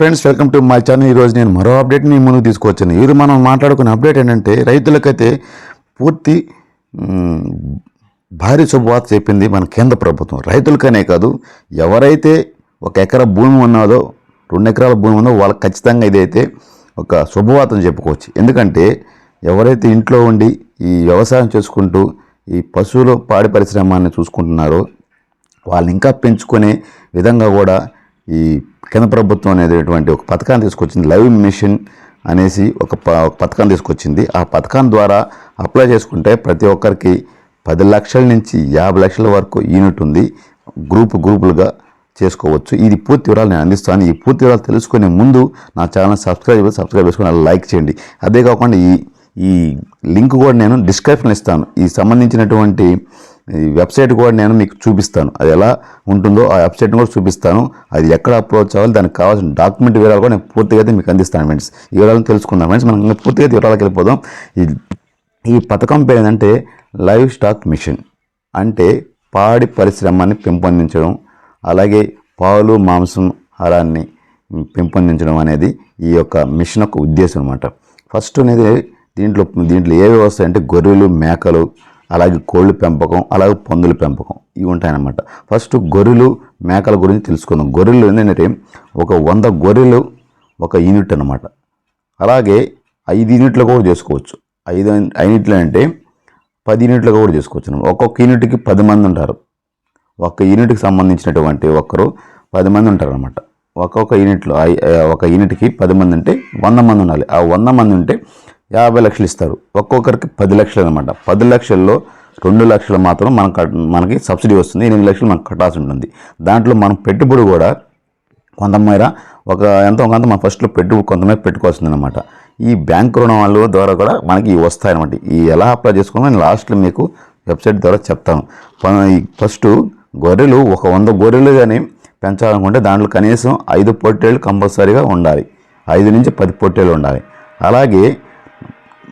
Friends welcome to my channel ఈరోజు నేను మరో అప్డేట్ని ముందుకు తీసుకొచ్చాను ఈరోజు మనం మాట్లాడుకున్న అప్డేట్ ఏంటంటే రైతులకైతే పూర్తి భారీ శుభవార్త చెప్పింది మన కేంద్ర ప్రభుత్వం. రైతులకనే కాదు ఎవరైతే ఒక ఎకరా భూమి ఉన్నదో రెండు ఎకరాల భూమి ఉన్నదో వాళ్ళకి ఖచ్చితంగా ఇదైతే ఒక శుభవార్తను చెప్పుకోవచ్చు. ఎందుకంటే ఎవరైతే ఇంట్లో ఉండి ఈ వ్యవసాయం చేసుకుంటూ ఈ పశువులు పాడి పరిశ్రమాన్ని చూసుకుంటున్నారో వాళ్ళు ఇంకా పెంచుకునే విధంగా కూడా ఈ కేంద్ర ప్రభుత్వం అనేటువంటి ఒక పథకాన్ని తీసుకొచ్చింది. లైవ్ మిషన్ అనేసి ఒక ప ఒక పథకాన్ని తీసుకొచ్చింది. ఆ పథకం ద్వారా అప్లై చేసుకుంటే ప్రతి ఒక్కరికి పది లక్షల నుంచి యాభై లక్షల వరకు యూనిట్ ఉంది. గ్రూప్ గ్రూపులుగా చేసుకోవచ్చు. ఇది పూర్తి వివరాలు నేను అందిస్తాను. ఈ పూర్తి వివరాలు తెలుసుకునే ముందు నా ఛానల్ సబ్స్క్రైబ్ సబ్స్క్రైబ్ చేసుకుని అలా లైక్ చేయండి. అదే కాకుండా ఈ ఈ లింక్ కూడా నేను డిస్క్రిప్షన్లో ఇస్తాను. ఈ సంబంధించినటువంటి ఈ వెబ్సైట్ కూడా నేను మీకు చూపిస్తాను. అది ఎలా ఉంటుందో ఆ వెబ్సైట్ని కూడా చూపిస్తాను. అది ఎక్కడ అప్లోడ్ చేయాలి దానికి కావాల్సిన డాక్యుమెంట్ వివరాలు కూడా నేను పూర్తిగా అయితే మీకు అందిస్తాను ఫ్రెండ్స్. ఈ వివరాలను తెలుసుకుందాం ఫ్రెండ్స్. మనం పూర్తిగా వివరాలకు వెళ్ళిపోదాం. ఈ ఈ పథకం పేరు ఏంటంటే లైవ్ స్టాక్ మిషన్. అంటే పాడి పరిశ్రమని పెంపొందించడం అలాగే పాలు మాంసం ఆహారాన్ని పెంపొందించడం అనేది ఈ యొక్క మిషన్ యొక్క ఉద్దేశం అనమాట ఫస్ట్ అనేది దీంట్లో దీంట్లో ఏవి వస్తాయంటే గొర్రెలు మేకలు అలాగే కోళ్ళు పెంపకం అలాగే పందుల పెంపకం. ఇవి ఉంటాయన్నమాట. ఫస్ట్ గొర్రెలు మేకల గురించి తెలుసుకుందాం. గొర్రెలు ఏంటంటే ఒక వంద గొర్రెలు ఒక యూనిట్ అనమాట అలాగే ఐదు యూనిట్లు కూడా చేసుకోవచ్చు. ఐదు యూనిట్లు అంటే పది యూనిట్లు కూడా చేసుకోవచ్చు ఒక్కొక్క యూనిట్కి పది మంది ఉంటారు. ఒక్క యూనిట్కి సంబంధించినటువంటి ఒకరు పది మంది ఉంటారు అనమాట ఒక్కొక్క యూనిట్లో ఒక యూనిట్కి పది మంది అంటే వంద మంది ఉండాలి. ఆ వంద మంది ఉంటే యాభై లక్షలు ఇస్తారు. ఒక్కొక్కరికి పది లక్షలు అనమాట పది లక్షల్లో రెండు లక్షలు మాత్రం మనం కట్- మనకి సబ్సిడీ వస్తుంది. ఎనిమిది లక్షలు మనకు కట్టాల్సి ఉంటుంది. దాంట్లో మనం పెట్టుబడి కూడా కొంతమేర ఒక ఎంతో కొంత మనం ఫస్ట్లో పెట్టు కొంతమేర పెట్టుకోవాల్సింది అనమాట ఈ బ్యాంక్ రుణం ద్వారా కూడా మనకి వస్తాయన్నమాట. ఈ ఎలా అప్లై చేసుకోవాలో నేను లాస్ట్లో మీకు వెబ్సైట్ ద్వారా చెప్తాను. ఫస్ట్ గొర్రెలు ఒక వంద గొర్రెలు కానీ పెంచాలనుకుంటే దాంట్లో కనీసం ఐదు పొట్టేళ్ళు కంపల్సరీగా ఉండాలి. ఐదు నుంచి పది పొట్టేళ్ళు ఉండాలి. అలాగే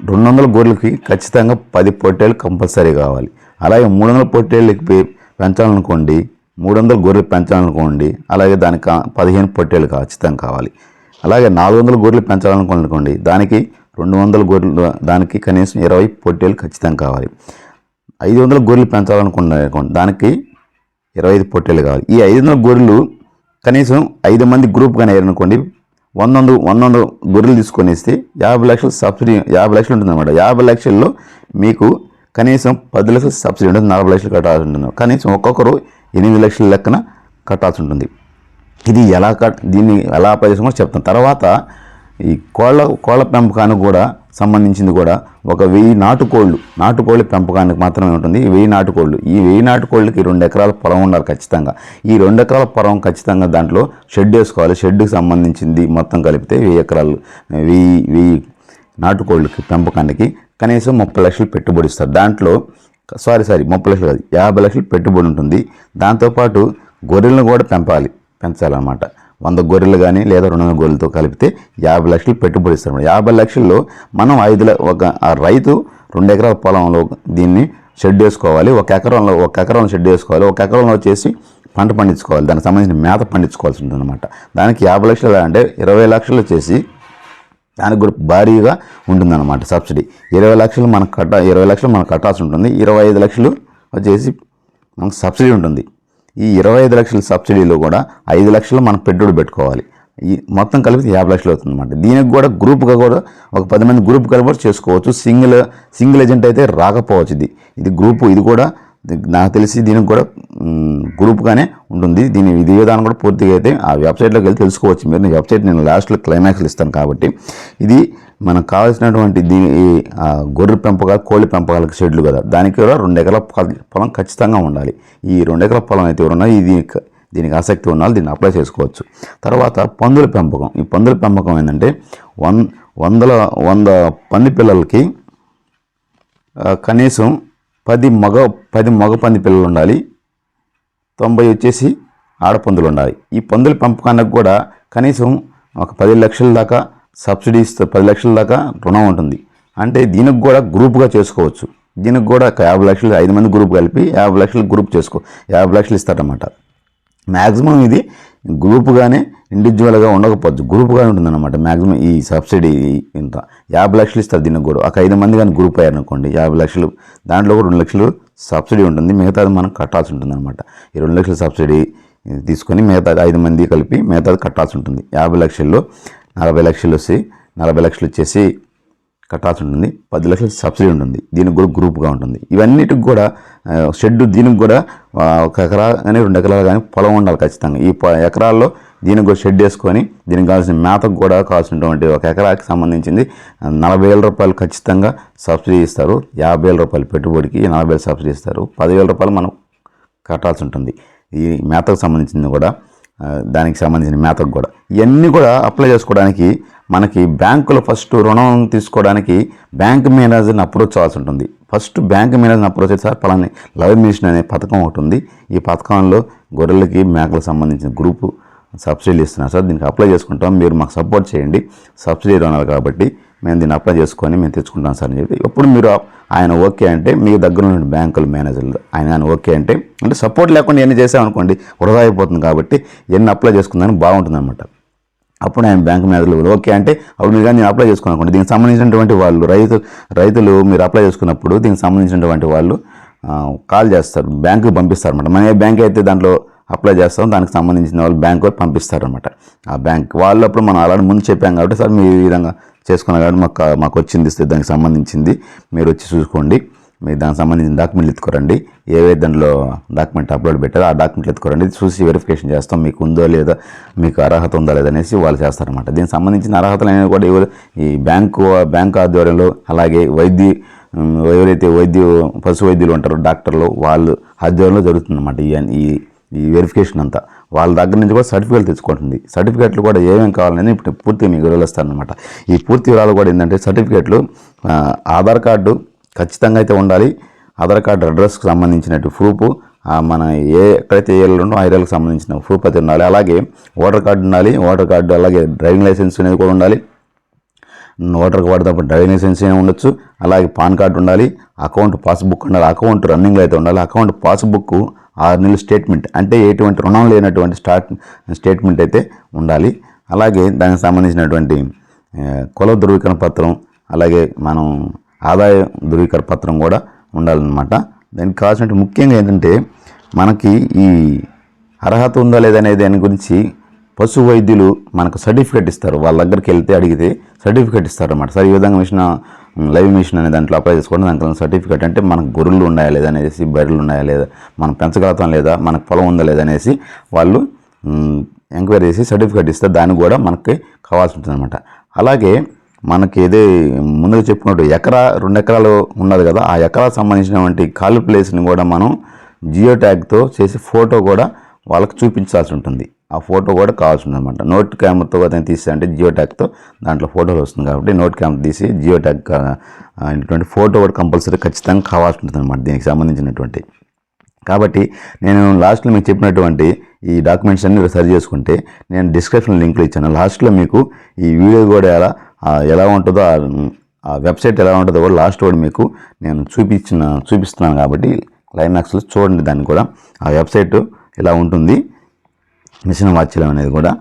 రెండు వందల గొర్రెలకి ఖచ్చితంగా పది పొట్టేళ్ళు కంపల్సరీ కావాలి. అలాగే మూడు వందల పొట్టేళ్ళకి పెంచాలనుకోండి మూడు వందల గొర్రెలు పెంచాలనుకోండి అలాగే దానికి పదిహేను పొట్టేళ్ళు ఖచ్చితంగా కావాలి. అలాగే నాలుగు వందల గొర్రెలు పెంచాలనుకోండి దానికి రెండు వందల గొర్రెలు దానికి కనీసం ఇరవై పొట్టేళ్ళు ఖచ్చితంగా కావాలి. ఐదు వందల గొర్రెలు పెంచాలనుకున్న దానికి ఇరవై ఐదు పొట్టేళ్ళు కావాలి. ఈ ఐదు వందల గొర్రెలు కనీసం ఐదు మంది గ్రూప్ కానీ అయ్యారనుకోండి వంద వంద గొర్రెలు తీసుకొని ఇస్తే యాభై లక్షలు సబ్సిడీ యాభై లక్షలు ఉంటుందన్నమాట యాభై లక్షల్లో మీకు కనీసం పది లక్షలు సబ్సిడీ ఉంటుంది నలభై లక్షలు కట్టాల్సి ఉంటుంది. కనీసం ఒక్కొక్కరు ఎనిమిది లక్షల లెక్కన కట్టాల్సి ఉంటుంది. ఇది ఎలా కట్ దీన్ని ఎలా అప్లై చేసుకోమో చెప్తాను. తర్వాత ఈ కోళ్ళ కోళ్ళ పెంపకానికి కూడా సంబంధించింది కూడా ఒక వెయ్యి నాటుకోళ్ళు నాటుకోళ్ళ పెంపకానికి మాత్రమే ఉంటుంది. ఈ వెయ్యి నాటుకోళ్ళు ఈ వెయ్యి నాటుకోళ్ళకి రెండు ఎకరాల పొలం ఉండాలి ఖచ్చితంగా. ఈ రెండు ఎకరాల పొలం ఖచ్చితంగా దాంట్లో షెడ్ వేసుకోవాలి. షెడ్కి సంబంధించింది మొత్తం కలిపితే వెయ్యి ఎకరాలు వెయ్యి వెయ్యి నాటుకోళ్ళకి పెంపకానికి కనీసం ముప్పై లక్షలు పెట్టుబడి ఇస్తారు. దాంట్లో సారీ సారీ ముప్పై లక్షలు కాదు యాభై లక్షలు పెట్టుబడి ఉంటుంది. దాంతోపాటు గొర్రెలను కూడా పెంపాలి పెంచాలన్నమాట. వంద గొర్రెలు కానీ లేదా రెండు వందల గొర్రెలతో కలిపితే యాభై లక్షలు పెట్టుబడి ఇస్తారు యాభై లక్షల్లో మనం ఐదు ఒక ఆ రైతు రెండు ఎకరాల పొలంలో దీన్ని షెడ్ వేసుకోవాలి ఒక ఎకరంలో ఒక ఎకరంలో షెడ్ వేసుకోవాలి ఒక ఎకరంలో వచ్చేసి పంట పండించుకోవాలి. దానికి సంబంధించిన మేత పండించుకోవాల్సి ఉంటుంది అనమాట దానికి యాభై లక్షలు అంటే ఇరవై లక్షలు వచ్చేసి దానికి కూడా భారీగా ఉంటుందన్నమాట సబ్సిడీ. ఇరవై లక్షలు మనకు కట్ట ఇరవై లక్షలు మనకు కట్టాల్సి ఉంటుంది ఇరవై ఐదు లక్షలు వచ్చేసి మనకు సబ్సిడీ ఉంటుంది. ఈ ఇరవై ఐదు లక్షల సబ్సిడీలో కూడా ఐదు లక్షలు మనం పెట్టుబడి పెట్టుకోవాలి. ఈ మొత్తం కలిపి యాభై లక్షలు అవుతుంది అనమాట దీనికి కూడా గ్రూప్గా కూడా ఒక పది మంది గ్రూప్ కలిపి కూడా చేసుకోవచ్చు. సింగిల్ సింగిల్ ఏజెంట్ అయితే రాకపోవచ్చు ఇది. ఇది గ్రూప్ ఇది కూడా నాకు తెలిసి దీనికి కూడా గ్రూప్గానే ఉంటుంది. దీని విధి విధానం కూడా పూర్తిగా అయితే ఆ వెబ్సైట్లోకి వెళ్ళి తెలుసుకోవచ్చు మీరు. వెబ్సైట్ నేను లాస్ట్లో క్లైమాక్స్లు ఇస్తాను కాబట్టి. ఇది మనకు కావాల్సినటువంటి దీని ఈ, గొర్రె పెంపకాలు కోళ్ళ పెంపకాలకు షెడ్లు కదా. దానికి కూడా రెండు ఎకరాల పొలం ఖచ్చితంగా ఉండాలి. ఈ రెండు ఎకరాల పొలం అయితే ఎవరున్నా ఇది దీనికి ఆసక్తి ఉన్న దీన్ని అప్లై చేసుకోవచ్చు. తర్వాత పందుల పెంపకం. ఈ పందుల పెంపకం ఏంటంటే వన్ వందల వంద పంది పిల్లలకి కనీసం పది మగ పది మగ పంది పిల్లలు ఉండాలి తొంభై వచ్చేసి ఆడపందులు ఉండాలి ఈ పందుల పెంపకానికి కూడా కనీసం ఒక పది లక్షల దాకా సబ్సిడీ ఇస్తూ పది లక్షల దాకా రుణం ఉంటుంది. అంటే దీనికి కూడా గ్రూప్గా చేసుకోవచ్చు. దీనికి కూడా ఒక యాభై లక్షలు ఐదు మంది గ్రూప్ కలిపి యాభై లక్షలు గ్రూప్ చేసుకో యాభై లక్షలు ఇస్తారన్నమాట. మ్యాక్సిమం ఇది గ్రూప్గానే ఇండివిజువల్గా ఉండకపోవచ్చు. గ్రూప్గా ఉంటుంది అనమాట మ్యాక్సిమం ఈ సబ్సిడీ ఇంత. యాభై లక్షలు ఇస్తారు దీనికి కూడా. ఒక ఐదు మంది కానీ గ్రూప్ అయ్యారు అనుకోండి యాభై లక్షలు. దాంట్లో కూడా రెండు లక్షలు సబ్సిడీ ఉంటుంది. మిగతాది మనం కట్టాల్సి ఉంటుంది అనమాట ఈ రెండు లక్షల సబ్సిడీ తీసుకొని మిగతా ఐదు మంది కలిపి మిగతాది కట్టాల్సి ఉంటుంది. యాభై లక్షల్లో నలభై లక్షలు వచ్చి నలభై లక్షలు వచ్చేసి కట్టాల్సి ఉంటుంది. పది లక్షల సబ్సిడీ ఉంటుంది. దీనికి కూడా గ్రూప్గా ఉంటుంది. ఇవన్నిటికి కూడా షెడ్ దీనికి కూడా ఒక ఎకరా కానీ రెండు ఎకరాలు కానీ పొలం ఉండాలి ఖచ్చితంగా. ఈ ప- ఎకరాల్లో దీనికి కూడా షెడ్ వేసుకొని దీనికి కావాల్సిన మేతకు కూడా కావాల్సినటువంటి ఒక ఎకరాకి సంబంధించింది. నలభై వేల రూపాయలు ఖచ్చితంగా సబ్సిడీ ఇస్తారు. యాభై వేల రూపాయలు పెట్టుబడికి నలభై వేలు సబ్సిడీ ఇస్తారు. పదివేల రూపాయలు మనం కట్టాల్సి ఉంటుంది. ఈ మేతకు సంబంధించింది కూడా దానికి సంబంధించిన మేతకు కూడా. ఇవన్నీ కూడా అప్లై చేసుకోవడానికి మనకి బ్యాంకులో ఫస్ట్ రుణం తీసుకోవడానికి బ్యాంక్ మేనేజర్ని అప్రోచ్ అవ్వాల్సి ఉంటుంది. ఫస్ట్ బ్యాంక్ మేనేజర్ని అప్రోచ్ అయితే సార్ పలాని లవ్ మిషన్ అనే పథకం ఒకటి ఉంది. ఈ పథకంలో గొర్రెలకి మేకలకు సంబంధించిన గ్రూపు సబ్సిడీలు ఇస్తున్నారు సార్. దీనికి అప్లై చేసుకుంటాం. మీరు మాకు సపోర్ట్ చేయండి. సబ్సిడీ రుణాలు కాబట్టి మేము దీన్ని అప్లై చేసుకొని మేము తెచ్చుకుంటాం సార్ అని చెప్పి ఎప్పుడు మీరు ఆయన ఓకే అంటే మీ దగ్గర ఉన్న బ్యాంకుల మేనేజర్లు ఆయన ఆయన ఓకే అంటే అంటే సపోర్ట్ లేకుండా ఎన్ని చేసామనుకోండి వృధా అయిపోతుంది కాబట్టి ఎన్ని అప్లై చేసుకుందని బాగుంటుంది అనమాట అప్పుడు ఆయన బ్యాంక్ మేనేజర్లు ఓకే అంటే అప్పుడు మీరు కానీ నేను అప్లై చేసుకోనుకోండి దీనికి సంబంధించినటువంటి వాళ్ళు రైతు రైతులు మీరు అప్లై చేసుకున్నప్పుడు దీనికి సంబంధించినటువంటి వాళ్ళు కాల్ చేస్తారు. బ్యాంకుకి పంపిస్తారు అనమాట మన ఏ బ్యాంక్ అయితే దాంట్లో అప్లై చేస్తాం. దానికి సంబంధించిన వాళ్ళు బ్యాంక్ వాళ్ళు పంపిస్తారనమాట ఆ బ్యాంక్ వాళ్ళు అప్పుడు మనం అలాంటి ముందు చెప్పాం కాబట్టి సార్ మీరు ఈ విధంగా చేసుకున్నారు కాబట్టి మాకు మాకు వచ్చింది దానికి సంబంధించింది. మీరు వచ్చి చూసుకోండి. మీరు దానికి సంబంధించిన డాక్యుమెంట్లు ఎత్తుకోరండి. ఏవైతే దాంట్లో డాక్యుమెంట్ అప్లోడ్ పెట్టారో ఆ డాక్యుమెంట్లు ఎత్తుకోరండి. చూసి వెరిఫికేషన్ చేస్తాం. మీకు ఉందో లేదా మీకు అర్హత ఉందా లేదా అనేసి వాళ్ళు చేస్తారనమాట దీనికి సంబంధించిన అర్హతలు అనేవి కూడా ఎవరు ఈ బ్యాంకు బ్యాంకు ఆధ్వర్యంలో అలాగే వైద్య ఎవరైతే వైద్య పశు వైద్యులు ఉంటారో డాక్టర్లు వాళ్ళు ఆధ్వర్యంలో జరుగుతుందన్నమాట. ఈ ఈ వెరిఫికేషన్ అంతా. వాళ్ళ దగ్గర నుంచి కూడా సర్టిఫికేట్ తెచ్చుకుంటుంది. సర్టిఫికేట్లు కూడా ఏమేమి కావాలని ఇప్పుడు పూర్తిగా మీకు వివరిస్తానమాట ఈ పూర్తి వివరాలు కూడా ఏంటంటే సర్టిఫికేట్లు ఆధార్ కార్డు ఖచ్చితంగా అయితే ఉండాలి. ఆధార్ కార్డు అడ్రస్కి సంబంధించినట్టు ప్రూఫ్ మన ఏ ఎక్కడైతే ఏరియాలో ఉండో ఆ ఏరియాలకు సంబంధించిన ప్రూఫ్ అయితే ఉండాలి. అలాగే ఓటర్ కార్డు ఉండాలి. ఓటర్ కార్డు అలాగే డ్రైవింగ్ లైసెన్స్ అనేది కూడా ఉండాలి. ఓటర్కి కార్డు తప్ప డ్రైవింగ్ లైసెన్స్ అయినా ఉండొచ్చు. అలాగే పాన్ కార్డు ఉండాలి అకౌంట్ పాస్బుక్ ఉండాలి. అకౌంట్ రన్నింగ్ అయితే ఉండాలి. అకౌంట్ పాస్బుక్ ఆరు నెలల స్టేట్మెంట్ అంటే ఎటువంటి రుణం లేనటువంటి స్టార్ట్ స్టేట్మెంట్ అయితే ఉండాలి. అలాగే దానికి సంబంధించినటువంటి కుల ధృవీకరణ పత్రం అలాగే మనం ఆదాయ ధృవీకరణ పత్రం కూడా ఉండాలన్నమాట. దానికి కావాల్సినటువంటి ముఖ్యంగా ఏంటంటే మనకి ఈ అర్హత ఉందా లేదా అనే దాని గురించి పశు వైద్యులు మనకు సర్టిఫికేట్ ఇస్తారు. వాళ్ళ దగ్గరికి వెళ్తే అడిగితే సర్టిఫికేట్ ఇస్తారు అనమాట సార్ ఈ విధంగా మిషన్ లైవ్ మిషన్ అనే దాంట్లో అప్లై చేసుకోండి. దానికి సర్టిఫికేట్ అంటే మనకు గొర్రెలు ఉన్నాయా లేదా అనేసి బర్రెలు ఉన్నాయా లేదా మనం పెంచగలుగుతాం లేదా మనకు పొలం ఉందా లేదా అనేసి వాళ్ళు ఎంక్వైరీ చేసి సర్టిఫికేట్ ఇస్తే దానికి కూడా మనకి కావాల్సి ఉంటుంది అనమాట అలాగే మనకి ఏదే ముందుగా చెప్పుకున్నట్టు ఎకరా రెండు ఎకరాలు ఉన్నది కదా ఆ ఎకరాకు సంబంధించినటువంటి ఖాళీ ప్లేస్ని కూడా మనం జియో ట్యాగ్తో చేసి ఫోటో కూడా వాళ్ళకి చూపించాల్సి ఉంటుంది. ఆ ఫోటో కూడా కావాల్సి అనమాట నోట్ క్యామ్తో అతను తీసి అంటే జియో ట్యాగ్తో దాంట్లో ఫోటోలు వస్తుంది కాబట్టి నోట్ క్యామ్ తీసి జియో ట్యాగ్ ఇటువంటి ఫోటో కూడా కంపల్సరీ ఖచ్చితంగా కావాల్సి ఉంటుంది అనమాట దీనికి సంబంధించినటువంటి. కాబట్టి నేను లాస్ట్లో మీకు చెప్పినటువంటి ఈ డాక్యుమెంట్స్ అన్ని మీరు సరి చేసుకుంటే నేను డిస్క్రిప్షన్ లింక్లో ఇచ్చాను. లాస్ట్లో మీకు ఈ వీడియో కూడా ఎలా ఎలా ఉంటుందో ఆ, ఆ వెబ్సైట్ ఎలా ఉంటుందో కూడా లాస్ట్ కూడా మీకు నేను చూపించిన చూపిస్తున్నాను కాబట్టి క్లైమాక్స్లో చూడండి దాన్ని కూడా. ఆ వెబ్సైట్ ఇలా ఉంటుంది. మిషన్ వాత్సల్యం అనేది కూడా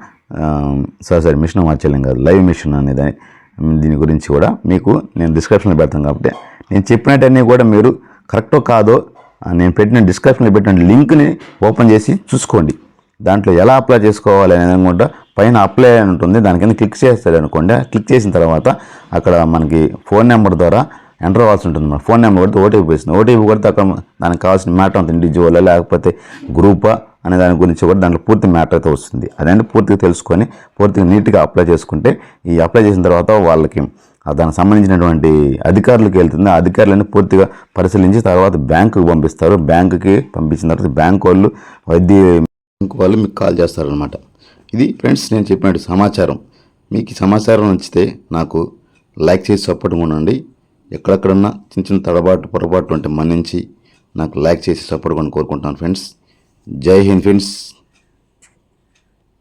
సారీ సారీ మిషన్ వాత్సల్యం కాదు లైవ్ మిషన్ అనేది దీని గురించి కూడా మీకు నేను డిస్క్రిప్షన్లో పెడతాను కాబట్టి నేను చెప్పినట్టన్నీ కూడా మీరు కరెక్టో కాదో నేను పెట్టిన డిస్క్రిప్షన్లో పెట్టిన లింక్ని ఓపెన్ చేసి చూసుకోండి. దాంట్లో ఎలా అప్లై చేసుకోవాలి అనేది అనుకుంటా పైన అప్లై అని ఉంటుంది దాని కింద క్లిక్ చేస్తారు అనుకోండి క్లిక్ చేసిన తర్వాత అక్కడ మనకి ఫోన్ నెంబర్ ద్వారా ఎంటర్ అవ్వాల్సి ఉంటుంది. మన ఫోన్ నెంబర్ కొడితే ఓటీపీ వస్తుంది ఓటీపీ కొడితే అక్కడ దానికి కావాల్సిన మ్యాటర్ అంత ఇండివిజువల్ లేకపోతే గ్రూపా అనే దాని గురించి కూడా దాంట్లో పూర్తి మ్యాటర్ అయితే వస్తుంది. అదంటే పూర్తిగా తెలుసుకొని పూర్తిగా నీట్గా అప్లై చేసుకుంటే ఈ అప్లై చేసిన తర్వాత వాళ్ళకి దానికి సంబంధించినటువంటి అధికారులకు వెళ్తుంది. ఆ అధికారులను పూర్తిగా పరిశీలించి తర్వాత బ్యాంకుకి పంపిస్తారు. బ్యాంకుకి పంపించిన తర్వాత బ్యాంక్ వాళ్ళు వైద్య బ్యాంక్ వాళ్ళు మీకు కాల్ చేస్తారనమాట ఇది ఫ్రెండ్స్ నేను చెప్పినట్టు సమాచారం. మీకు సమాచారం నచ్చితే నాకు లైక్ చేసి సపోర్ట్ ఉండండి. ఎక్కడెక్కడన్నా చిన్న చిన్న తడబాటు పొరపాటు ఉంటే మన్నించి నాకు లైక్ చేసి సపోర్ట్ కొని కోరుకుంటాను ఫ్రెండ్స్. జై హింద్ ఫ్రెండ్స్.